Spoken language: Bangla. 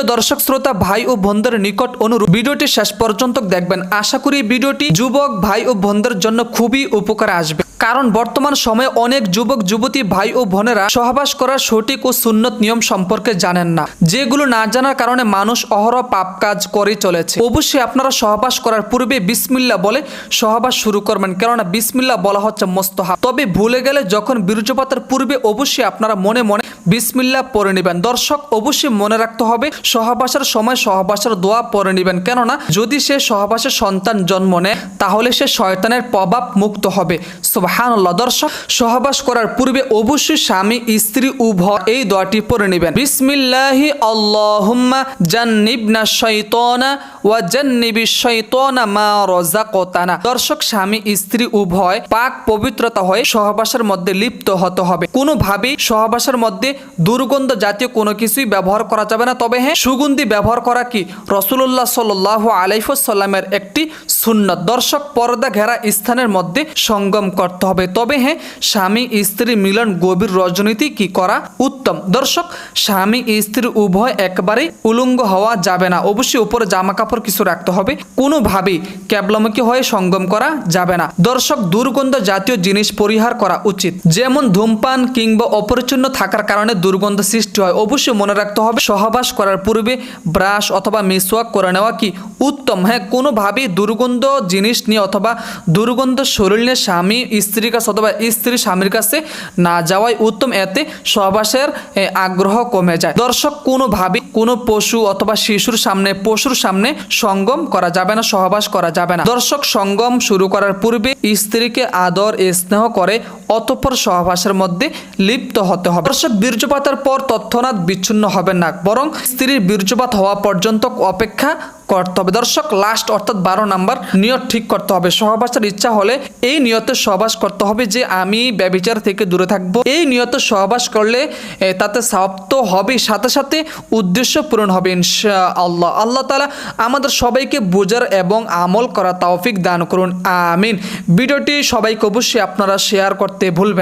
প্রিয় দর্শক, শ্রোতা, ভাই ও বোনদের নিকট অনুরোধ, ভিডিওটি শেষ পর্যন্ত দেখবেন। আশা করি ভিডিওটি যুবক, ভাই ও বোনদের জন্য খুবই উপকার আসবে। কারণ বর্তমান সময়ে অনেক যুবক, যুবতী, ভাই ও বোনেরা সহবাস করার সঠিক ও সুন্নত নিয়ম সম্পর্কে জানেন না। যেগুলো না জানার কারণে মানুষ অহরহ পাপ কাজ করে চলেছে। অবশ্যই আপনারা সহবাস করার পূর্বে বিসমিল্লা বলে সহবাস শুরু করবেন। কেননা বিসমিল্লা বলা হচ্ছে মোস্তহাব। তবে ভুলে গেলে যখন বীর্যপাতের পূর্বে অবশ্যই আপনারা মনে মনে বিসমিল্লা পড়ে নেবেন। দর্শক, অবশ্যই মনে রাখতে হবে, সহবাসের সময় সহবাসের দোয়া পড়ে নেবেন। কেননা, যদি সে সহবাসের সন্তান জন্ম নেয়, তাহলে সে শয়তানের প্রভাব মুক্ত হবে। সুবহানাল্লাহ। দর্শক, সহবাস করার পূর্বে অবশ্যই স্বামী, স্ত্রী, উভয় এই দোয়াটি পড়ে নেবেন। বিসমিল্লাহি আল্লাহুম্মা জান্নিবনা শাইতানা ওয়া জান্নিবি শাইতানা মা রাযাকতানা। দর্শক, স্বামী, স্ত্রী, উভয় পাক পবিত্রতা হয়ে সহবাসের মধ্যে লিপ্ত হতে হবে। কোনোভাবেই সহবাসের মধ্যে দুর্গন্ধ জাতীয় কোনো কিছুই ব্যবহার করা যাবে না। তবে হ্যাঁ সুগন্ধি ব্যবহার করা কি? রসুল্লাহ সাল্লাহ আলাইফুসাল্লামের একটি সুন্নত। দর্শক, পর্দা ঘেরা স্থানের মধ্যে সঙ্গম করতে হবে। তবে হ্যাঁ স্বামী স্ত্রী মিলন গভীর রজনীতি কি করা উত্তম? দর্শক, স্বামী স্ত্রী উভয় একবারে উলঙ্গ হওয়া যাবে না। অবশ্যই উপরে জামা কাপড় কিছু রাখতে হবে। কোনোভাবেই ক্যাবলামুখী হয়ে সঙ্গম করা যাবে না। দর্শক, দুর্গন্ধ জাতীয় জিনিস পরিহার করা উচিত। যেমন ধূমপান কিংবা অপরিচ্ছন্ন থাকার কারণে দুর্গন্ধ সৃষ্টি হয়। অবশ্যই মনে রাখতে হবে, সহবাস করার পূর্বে ব্রাশ অথবা মিসওয়াক করে নেওয়া কি উত্তম। হ্যাঁ কোনোভাবেই দুর্গন্ধ জিনিস নিয়ে অথবা দুর্গন্ধ শরীর নিয়ে স্বামী, স্ত্রীর কাছে অথবা স্ত্রী স্বামীর কাছে না যাওয়াই উত্তম। এতে সহবাসের আগ্রহ কমে যায়। দর্শক কোনোভাবে কোনো পশু অথবা শিশুর সামনে, পশুর সামনে সঙ্গম করা যাবে না, সহবাস করা যাবে না। দর্শক, সঙ্গম শুরু করার পূর্বে স্ত্রীকে আদর, স্নেহ করে অতঃপর সহবাসের মধ্যে লিপ্ত হতে হবে। দর্শক বীর্যপাতের পর তৎক্ষণাৎ বিচ্ছিন্ন হবেন না, বরং স্ত্রীর বীর্যপাত হওয়া পর্যন্ত অপেক্ষা করতে হবে। দর্শক লাস্ট অর্থাৎ বারো নাম্বার নিয়ত ঠিক করতে হবে। সহবাসের ইচ্ছা হলে এই নিয়তে সহবাস করতে হবে যে আমি ব্যবিচার থেকে দূরে থাকব। এই নিয়তে সহবাস করলে তাতে সাপ্ত তো হবেই সাথে সাথে উদ্দেশ্য পূরণ হবে ইনশা আল্লাহ আল্লাহ তালা আমাদের সবাইকে বোঝার এবং আমল করা তৌফিক দান করুন। আমিন। ভিডিওটি সবাইকে অবশ্যই আপনারা শেয়ার করতে ভুলবেন